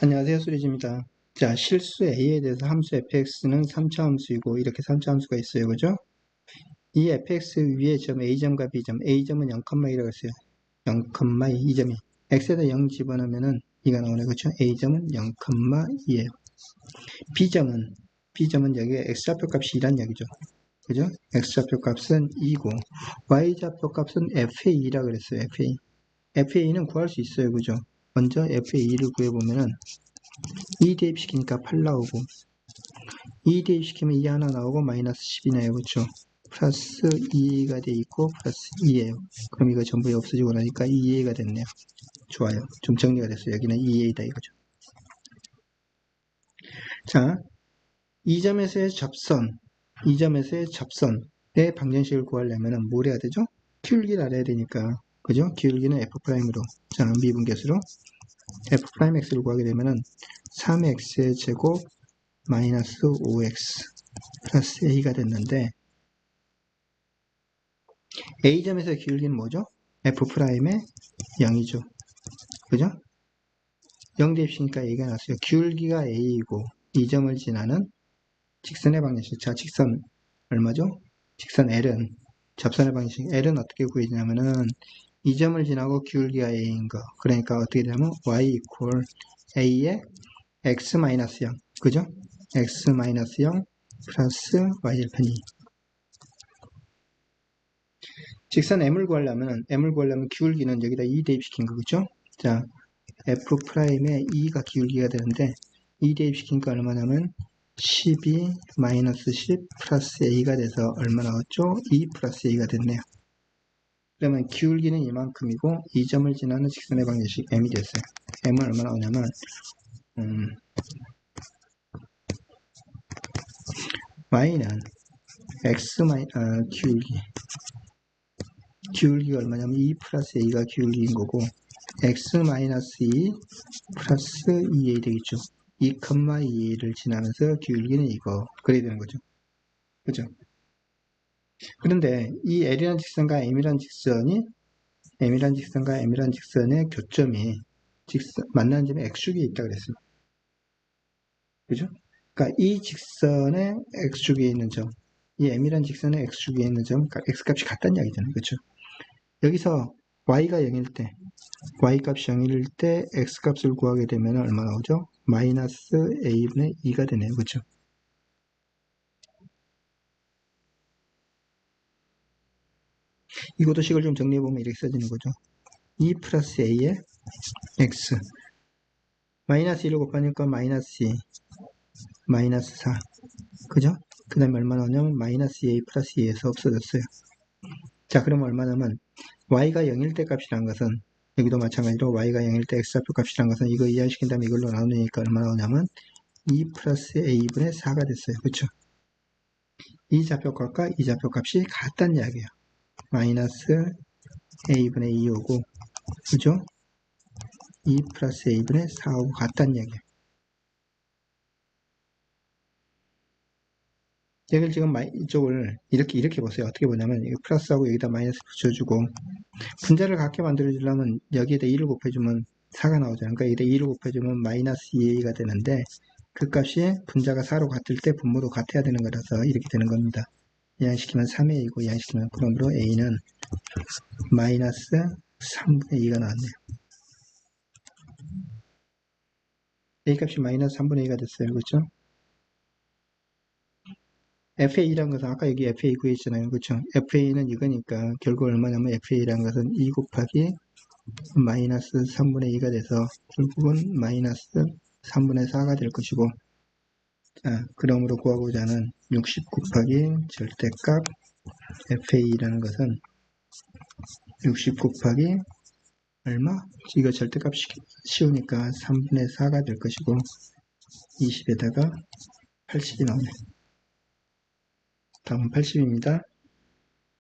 안녕하세요. 수리지입니다. 자, 실수 A에 대해서 함수 fx는 3차 함수이고 이렇게 3차 함수가 있어요. 그죠? 이 fx 위에 점 A점과 B점, A점은 0,2라고 했어요. 0,2이 점이 x에다 0 집어넣으면은 이가 나오네. 그죠? A점은 0,2예요. B점은 B점은 여기에 x좌표 값이 2란 얘기죠. 그죠? x좌표 값은 2고 y좌표 값은 fa2라고 그랬어요. fa. fa는 구할 수 있어요. 그죠? 먼저 fa2를 구해보면은 2 대입시키니까 8 나오고 2 대입시키면 2 하나 나오고 마이너스 10이네요. 그렇죠? 플러스 2가 돼 있고 플러스 2예요. 그럼 이거 전부 없어지고 나니까 2a가 됐네요. 좋아요. 좀 정리가 됐어요. 여기는 2a다 이거죠. 자, 이 점에서의 접선, 이 점에서의 접선의 방정식을 구하려면 뭘 해야 되죠? 기울기를 알아야 되니까 그죠? 기울기는 f'으로 자, 미분계수로 f'x를 구하게 되면은 3x의 제곱 마이너스 5x 플러스 a가 됐는데 a점에서 기울기는 뭐죠? f'의 0이죠. 그죠? 0 대입시니까 a가 나왔어요. 기울기가 a이고 이 점을 지나는 직선의 방정식. 자, 직선 얼마죠? 직선 l은 접선의 방정식 l은 어떻게 구해지냐면은 이 점을 지나고 기울기가 a인 거. 그러니까 어떻게 되냐면 y equal a의 x 마이너스 0. 그죠? x 마이너스 0 플러스 y절편 2. 직선 m을 구하려면 m을 구하려면 기울기는 여기다 2 대입시킨 거 그죠? 자, f 프라임에 2가 기울기가 되는데 2 대입시키니까 얼마냐면 12 마이너스 10 플러스 a가 돼서 얼마 나왔죠? 2 플러스 a가 됐네요. 그러면 기울기는 이만큼이고 이 점을 지나는 직선의 방정식 m이 됐어요. m은 얼마 나 오냐면 음, y는 x 마이 아, 기울기 기울기가 얼마냐면 2 플러스 a가 기울기인 거고 x 마이너스 2 플러스 2a 되겠죠. 2,2a를 지나면서 기울기는 이거 그래야 되는 거죠. 그죠? 그런데 이 L이라는 직선과 M이라는 직선이 M이라는 직선과 M이라는 직선의 교점이 직선, 만나는 점에 X축이 있다 그랬습니다. 그죠? 그러니까 이 직선의 X축에 있는 점, 이 M이라는 직선의 X축에 있는 점, 그러니까 X값이 같다는 이야기잖아요. 그죠? 여기서 Y가 0일 때, Y값이 0일 때 X값을 구하게 되면 얼마 나오죠? 마이너스 A분의 2가 되네요. 그죠? 이것도 식을 좀 정리해보면 이렇게 써지는 거죠. 2 플러스 a의 x 마이너스 1을 곱하니까 마이너스 2 마이너스 4 그죠? 그 다음에 얼마 나오냐면 마이너스 a 플러스 2에서 없어졌어요. 자 그러면 얼마 나면 y가 0일 때 값이란 것은 여기도 마찬가지로 y가 0일 때 x좌표 값이란 것은 이거 이해시킨 다음에 이걸로 나누니까 얼마 나오냐면 2 플러스 a분의 4가 됐어요. 그쵸? 이 좌표 값과 이 좌표 값이 같다는 이야기예요. 마이너스 a분의 2 오고 그죠? 2 플러스 a분의 4 오고 같다는 얘기예요. 여기를 지금 이쪽을 이렇게 이렇게 보세요. 어떻게 보냐면 이 플러스하고 여기다 마이너스 붙여주고 분자를 같게 만들어주려면 여기에다 2를 곱해주면 4가 나오잖아요. 그러니까 여기다 2를 곱해주면 마이너스 2a가 되는데 그 값이 분자가 4로 같을 때 분모도 같아야 되는 거라서 이렇게 되는 겁니다. 이항시키면 3a이고 이항시키면 그러므로 a는 마이너스 3분의 2가 나왔네요. a 값이 마이너스 3분의 2가 됐어요. 그렇죠? FA라는 것은 아까 여기 FA 구했잖아요. 그렇죠? FA는 이거니까 결국 얼마냐면 FA라는 것은 2 곱하기 마이너스 3분의 2가 돼서 결국은 마이너스 3분의 4가 될 것이고 자, 그러므로 구하고자 하는 60 곱하기 절대값 FA라는 것은 60 곱하기 얼마? 이거 절대값 씌우니까 3분의 4가 될 것이고 20에다가 80이 나오네. 다음은 80입니다.